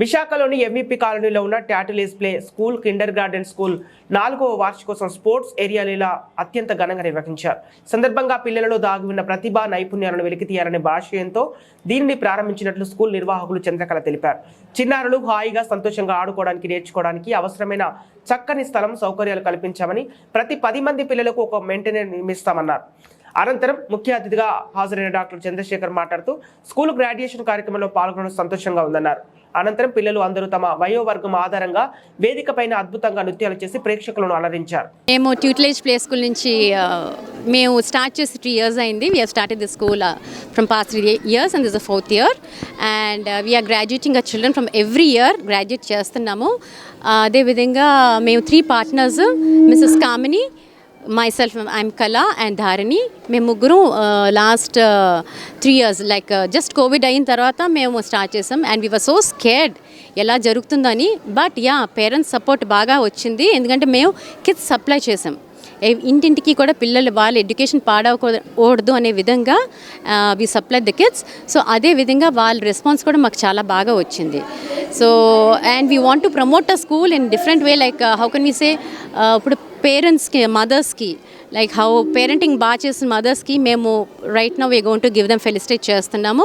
విశాఖలోని ఎంవిపి కాలనీలో ఉన్న ట్యాటిలీస్ play school kindergarten school నాలుగవ వార్షికోత్సవం స్పోర్ట్స్ ఏరియాలీలా అత్యంత ఘనంగా నిర్వహించారు. సందర్భంగా పిల్లలలో దాగి ఉన్న ప్రతిభ నైపుణ్యాలను వెలికితీయాలనే భాషయంతో దీనిని ప్రారంభించినట్లు స్కూల్ నిర్వాహకులు చంద్రకళ తెలిపారు. చిన్నారులు హాయిగా సంతోషంగా ఆడుకోవడానికి నేర్చుకోవడానికి అవసరమైన చక్కని స్థలం సౌకర్యాలు కల్పించామని ప్రతి పది మంది పిల్లలకు ఒక మెయింటెనెన్స్ నిర్మిస్తామన్నారు అనంతరం ముఖ్య అతిథిగా హాజరైన డాక్టర్ చంద్రశేఖర్ మాట్లాడుతూ స్కూల్ గ్రాడ్యుయేషన్ కార్యక్రమంలో పాల్గొనడం సంతోషంగా ఉందన్నారు. అనంతరం పిల్లలు అందరూ తమ వయోవర్గం ఆధారంగా వేదిక పైన అద్భుతంగా నృత్యాలు చేసి ప్రేక్షకులను అలరించారు. మేము ట్యూట్లేజ్ ప్లే స్కూల్ నుంచి మేము స్టార్ట్ చేసి త్రీ ఇయర్స్ అయింది. We're started the school from past three years and this a fourth year and we're graduating a children from every year graduate చేస్తున్నాము. అదేవిధంగా మేము three partners Mrs Kamini myself I'm Kala and Dharini మేము ముగ్గురు last three years like just Covid అయిన తర్వాత మేము start చేసాం. And we were so scared ఎలా జరుగుతుందని. బట్ యా పేరెంట్స్ సపోర్ట్ బాగా వచ్చింది. ఎందుకంటే మేము కిడ్స్ సప్లై చేసాం. ఇంటింటికి కూడా పిల్లలు వాళ్ళ ఎడ్యుకేషన్ పాడవకూడదు అనే విధంగా we supply the kids so అదే విధంగా వాళ్ళ రెస్పాన్స్ కూడా మాకు చాలా బాగా వచ్చింది. So and we want to promote a school in different way like how can we say ఇప్పుడు పేరెంట్స్కి మదర్స్కి లైక్ హౌ పేరెంటింగ్ బాగా చేసిన మదర్స్కి మేము right now we gonna give them felicitate చేస్తున్నాము.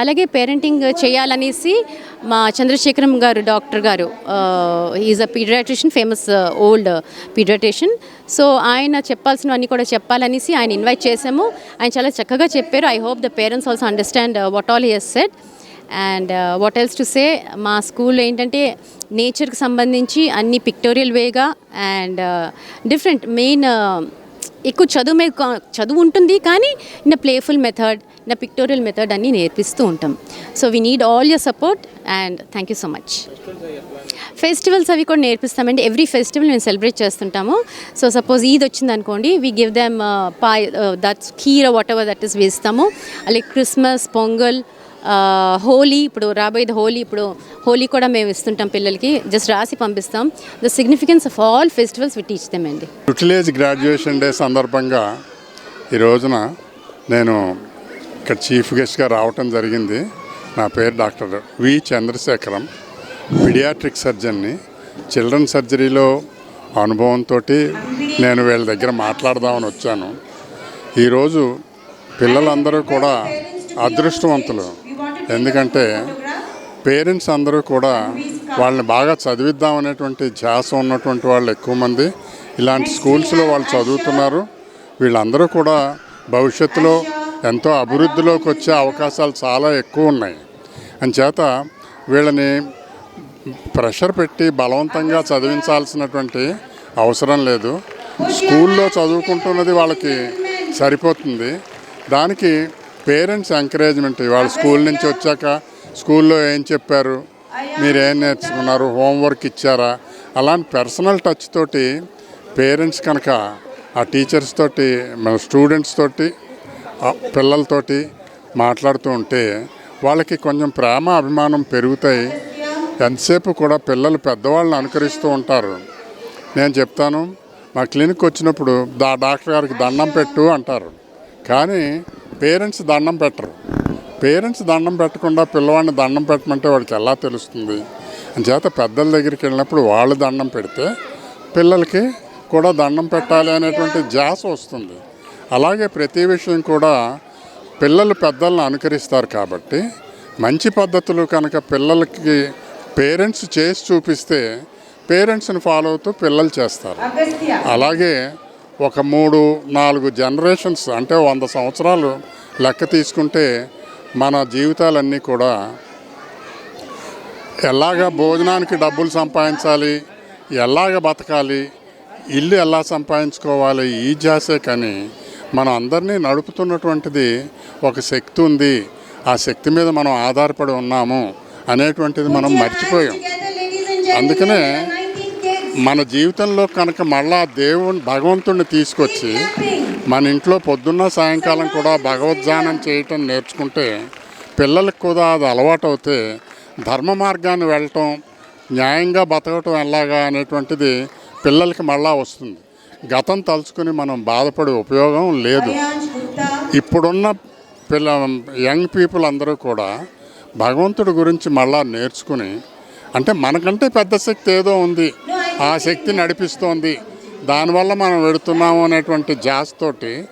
అలాగే పేరెంటింగ్ చేయాలనేసి మా Chandrasekharam garu doctor garu is a pediatrician famous old pediatrician so ఆయన చెప్పాల్సినవన్నీ కూడా చెప్పాలనేసి ఆయన ఇన్వైట్ చేసాము ఆయన చాలా చక్కగా చెప్పారు. I hope the parents also understand what all he's set and what else to say మా స్కూల్ ఏంటంటే నేచర్కి సంబంధించి అన్ని పిక్టోరియల్ వేగా అండ్ డిఫరెంట్ మెయిన్ ఎక్కువ చదువు మీద చదువు ఉంటుంది కానీ నా ప్లేఫుల్ మెథడ్ నా పిక్టోరియల్ మెథడ్ అన్నీ నేర్పిస్తూ ఉంటాం. So we need all your support and thank you so much festivals అవి కూడా నేర్పిస్తామండి. ఎవ్రీ ఫెస్టివల్ మేము సెలబ్రేట్ చేస్తుంటాము. సో సపోజ్ ఈద్ వచ్చింది అనుకోండి we give them Pai that's kheer whatever that is వేస్తాము. అలాగే క్రిస్మస్ పొంగల్ హోలీ ఇప్పుడు రాబోయేది హోలీ ఇప్పుడు హోలీ కూడా మేము ఇస్తుంటాం పిల్లలకి. జస్ట్ రాసి పంపిస్తాం. The significance of all festivals we teach them అండి. యుటిలేజ్ గ్రాడ్యుయేషన్ డే సందర్భంగా ఈ రోజున నేను ఇక్కడ చీఫ్ గెస్ట్గా రావటం జరిగింది. నా పేరు డాక్టర్ వి చంద్రశేఖరం పిడియాట్రిక్ సర్జన్ని చిల్డ్రన్ సర్జరీలో అనుభవంతో నేను వీళ్ళ దగ్గర మాట్లాడదామని వచ్చాను. ఈరోజు పిల్లలందరూ కూడా అదృష్టవంతులు. ఎందుకంటే పేరెంట్స్ అందరూ కూడా వాళ్ళని బాగా చదివిద్దాం అనేటువంటి ధ్యాస ఉన్నటువంటి వాళ్ళు ఎక్కువ మంది. ఇలాంటి స్కూల్స్లో వాళ్ళు చదువుతున్నారు. వీళ్ళందరూ కూడా భవిష్యత్తులో ఎంతో అభివృద్ధిలోకి వచ్చే అవకాశాలు చాలా ఎక్కువ ఉన్నాయి. అంచేత వీళ్ళని ప్రెషర్ పెట్టి బలవంతంగా చదివించాల్సినటువంటి అవసరం లేదు. స్కూల్లో చదువుకుంటున్నది వాళ్ళకి సరిపోతుంది. దానికి పేరెంట్స్ ఎంకరేజ్మెంట్ ఇవాళ స్కూల్ నుంచి వచ్చాక స్కూల్లో ఏం చెప్పారు? మీరు ఏం నేర్చుకున్నారు? హోంవర్క్ ఇచ్చారా? అలాంటి పర్సనల్ టచ్ తోటి పేరెంట్స్ కనుక ఆ టీచర్స్ తోటి మన స్టూడెంట్స్ తోటి పిల్లలతోటి మాట్లాడుతూ ఉంటే వాళ్ళకి కొంచెం ప్రేమ అభిమానం పెరుగుతాయి. ఎంతసేపు కూడా పిల్లలు పెద్దవాళ్ళని అనుకరిస్తూ ఉంటారు. నేను చెప్తాను మా క్లినిక్ వచ్చినప్పుడు దా డాక్టర్ గారికి దండం పెట్టు అంటారు. కానీ పేరెంట్స్ దండం పెట్టరు. పేరెంట్స్ దండం పెట్టకుండా పిల్లవాడిని దండం పెట్టమంటే వాడికి ఎలా తెలుస్తుంది? అంచేత పెద్దల దగ్గరికి వెళ్ళినప్పుడు వాళ్ళు దండం పెడితే పిల్లలకి కూడా దండం పెట్టాలి అనేటువంటి జాస వస్తుంది. అలాగే ప్రతి విషయం కూడా పిల్లలు పెద్దలను అనుకరిస్తారు కాబట్టి మంచి పద్ధతులు కనుక పిల్లలకి పేరెంట్స్ చేసి చూపిస్తే పేరెంట్స్ని ఫాలో అవుతూ పిల్లలు చేస్తారు. అలాగే ఒక మూడు నాలుగు జనరేషన్స్ అంటే వంద సంవత్సరాలు లెక్క తీసుకుంటే మన జీవితాలన్నీ కూడా ఎలాగ భోజనానికి డబ్బులు సంపాదించాలి ఎలాగ బతకాలి ఇల్లు ఎలా సంపాదించుకోవాలి ఈ జాసే కానీ మనం అందరినీ నడుపుతున్నటువంటిది ఒక శక్తి ఉంది. ఆ శక్తి మీద మనం ఆధారపడి ఉన్నాము అనేటువంటిది మనం మర్చిపోయాం. అందుకనే మన జీవితంలో కనుక మళ్ళా దేవుని భగవంతుడిని తీసుకొచ్చి మన ఇంట్లో పొద్దున్న సాయంకాలం కూడా భగవద్ధ్యానం చేయటం నేర్చుకుంటే పిల్లలకు కూడా అది అలవాటు అవుతే ధర్మ మార్గాన్ని వెళ్ళటం న్యాయంగా బతకటం ఎలాగా అనేటువంటిది పిల్లలకి మళ్ళా వస్తుంది. గతం తలుచుకుని మనం బాధపడే ఉపయోగం లేదు. ఇప్పుడున్న పిల్ల యంగ్ పీపుల్ అందరూ కూడా భగవంతుడి గురించి మళ్ళా నేర్చుకుని అంటే మనకంటే పెద్ద శక్తి ఏదో ఉంది. ఆ శక్తి నడిపిస్తోంది. దానివల్ల మనం వెడుతున్నాము అనేటువంటి జాస్తోటి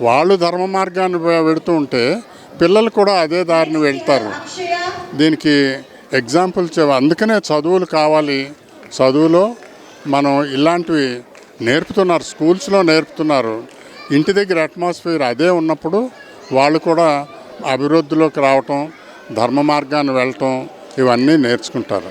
వాళ్ళు ధర్మ మార్గాన్ని వెడుతూ ఉంటే పిల్లలు కూడా అదే దారిని వెళ్తారు. దీనికి ఎగ్జాంపుల్ అందుకనే చదువులు కావాలి. చదువులో మనం ఇలాంటివి నేర్పుతున్నారు స్కూల్స్లో నేర్పుతున్నారు. ఇంటి దగ్గర అట్మాస్ఫియర్ అదే ఉన్నప్పుడు వాళ్ళు కూడా అభివృద్ధిలోకి రావటం ధర్మ మార్గాన్ని వెళ్ళటం ఇవన్నీ నేర్చుకుంటారు.